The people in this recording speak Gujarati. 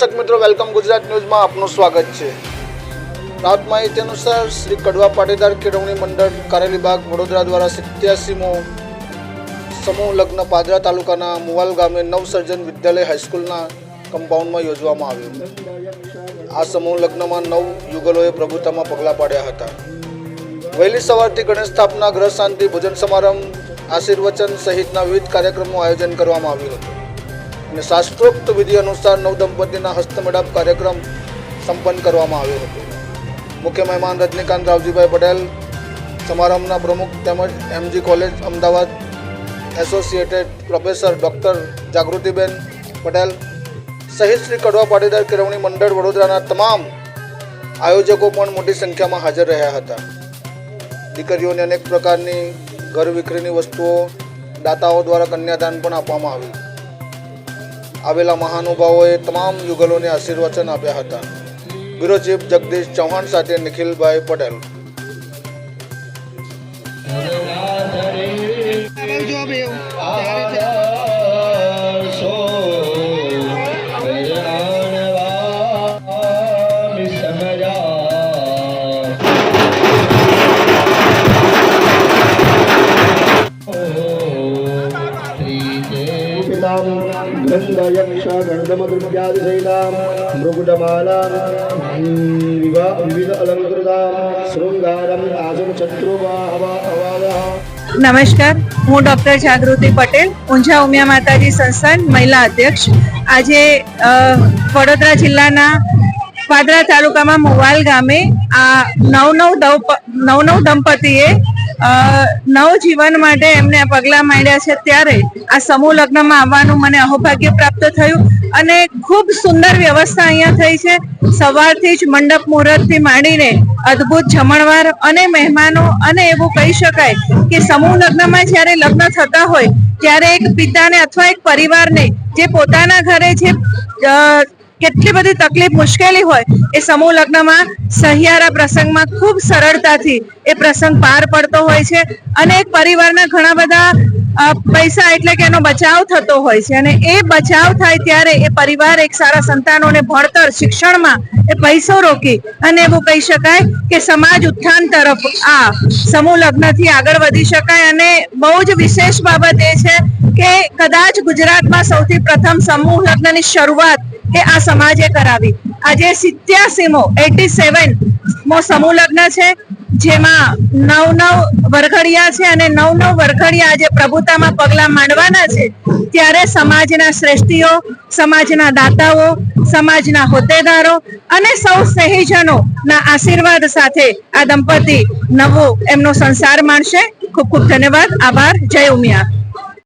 દર્શક મિત્રો, વેલકમ ગુજરાત ન્યૂઝમાં આપનું સ્વાગત છે. પ્રાપ્ત માહિતી અનુસાર શ્રી કડવા પાટીદાર કેળવણી મંડળ કારેલીબાગ વડોદરા દ્વારા સિત્યાસીમો સમૂહ લગ્ન પાદરા તાલુકાના મુવાલ ગામે નવસર્જન વિદ્યાલય હાઈસ્કૂલના કમ્પાઉન્ડમાં યોજવામાં આવ્યું. આ સમૂહ લગ્નમાં નવ યુગલોએ પ્રભુતામાં પગલાં પાડ્યા હતા. વહેલી સવારથી ગણેશ સ્થાપના, ગ્રહ શાંતિ, ભોજન સમારંભ, આશીર્વચન સહિતના વિવિધ કાર્યક્રમનું આયોજન કરવામાં આવ્યું હતું. અને શાસ્ત્રોક્ત વિધિ અનુસાર નવ દંપતીના હસ્તમેળાપ કાર્યક્રમ સંપન્ન કરવામાં આવ્યો હતો. મુખ્ય મહેમાન રજનીકાંત રાવજીભાઈ પટેલ, સમારંભના પ્રમુખ તેમજ MG college, Ahmedabad associate professor doctor Jagrutiben Patel સહિત શ્રી કડવા પાટીદાર કેળવણી મંડળ વડોદરાના તમામ આયોજકો પણ મોટી સંખ્યામાં હાજર રહ્યા હતા. દીકરીઓને અનેક પ્રકારની ઘર વિક્રીની વસ્તુઓ દાતાઓ દ્વારા કન્યાદાન પણ આપવામાં આવ્યું. આવેલા મહાનુભાવોએ તમામ યુગલોને આશીર્વચન આપ્યા હતા. બ્યુરો ચીફ જગદીશ ચૌહાણ સાથે નિખિલભાઈ પટેલ. गन्धयक्ष गन्धमद्रव्यादिशैलां मृगुटमालां विविध अलङ्कृतां शृङ्गारम् आसनचत्रुवाहवादः નમસ્કાર હું ડોક્ટર જાગૃતિ પટેલ ઊંઝા ઉમિયા માતાજી સંસ્થાન મહિલા અધ્યક્ષ આજે અ, વડોદરા જિલ્લાના પાદરા તાલુકામાં મોવાલ ગામે આ નવ નવ દવ નવ નવ દંપતીએ અ, નવજીવન માટે એમને પગલાં માંડ્યા છે ત્યારે આ સમૂહ લગ્નમાં આવવાનું મને અહોભાગ્ય પ્રાપ્ત થયું અને ખૂબ સુંદર વ્યવસ્થા અહીંયા થઈ છે. સવારથી જ મંડપ મુહૂર્તથી માંડીને અદ્ભુત જમણવાર અને મહેમાનો અને એવું કહી શકાય કે સમૂહ લગ્નમાં જ્યારે લગ્ન થતા હોય ત્યારે એક પિતાને અથવા એક પરિવારને જે પોતાના ઘરે જે કેટલી બધી તકલીફ મુશ્કેલી હોય એ સમૂહ લગ્નમાં સહિયારા પ્રસંગમાં ખૂબ સરળતાથી એ પ્રસંગ પાર પડતો હોય છે અને એક પરિવારના ઘણા બધા પૈસા એટલે કે એનો બચાવ થતો હોય છે. અને એ બચાવ થાય ત્યારે એ પરિવાર એક સારા સંતાનોને ભણતર, શિક્ષણમાં એ પૈસો રોકી અને એવું કહી શકાય કે સમાજ ઉત્થાન તરફ આ સમૂહ લગ્નથી આગળ વધી શકાય. અને બહુ જ વિશેષ બાબત એ છે કે કદાચ ગુજરાતમાં સૌથી પ્રથમ સમૂહ લગ્નની શરૂઆત એ આ સમાજે કરાવી. આજે સિત્યાસીમો એટી સેવન મો સમૂહ લગ્ન છે, જેમાં નવ નવ વરઘડિયા છે અને નવ નવ વરઘડિયા આજે પ્રભુતામાં પગલાં માંડવાના છે. ત્યારે સમાજના શ્રેષ્ઠીઓ, સમાજના દાતાઓ, સમાજના હોદ્દેદારો અને સૌ સ્નેહીજનો ના આશીર્વાદ સાથે આ દંપતી નવો એમનો સંસાર માણશે. ખૂબ ખૂબ ધન્યવાદ. આભાર. જય ઉમિયા.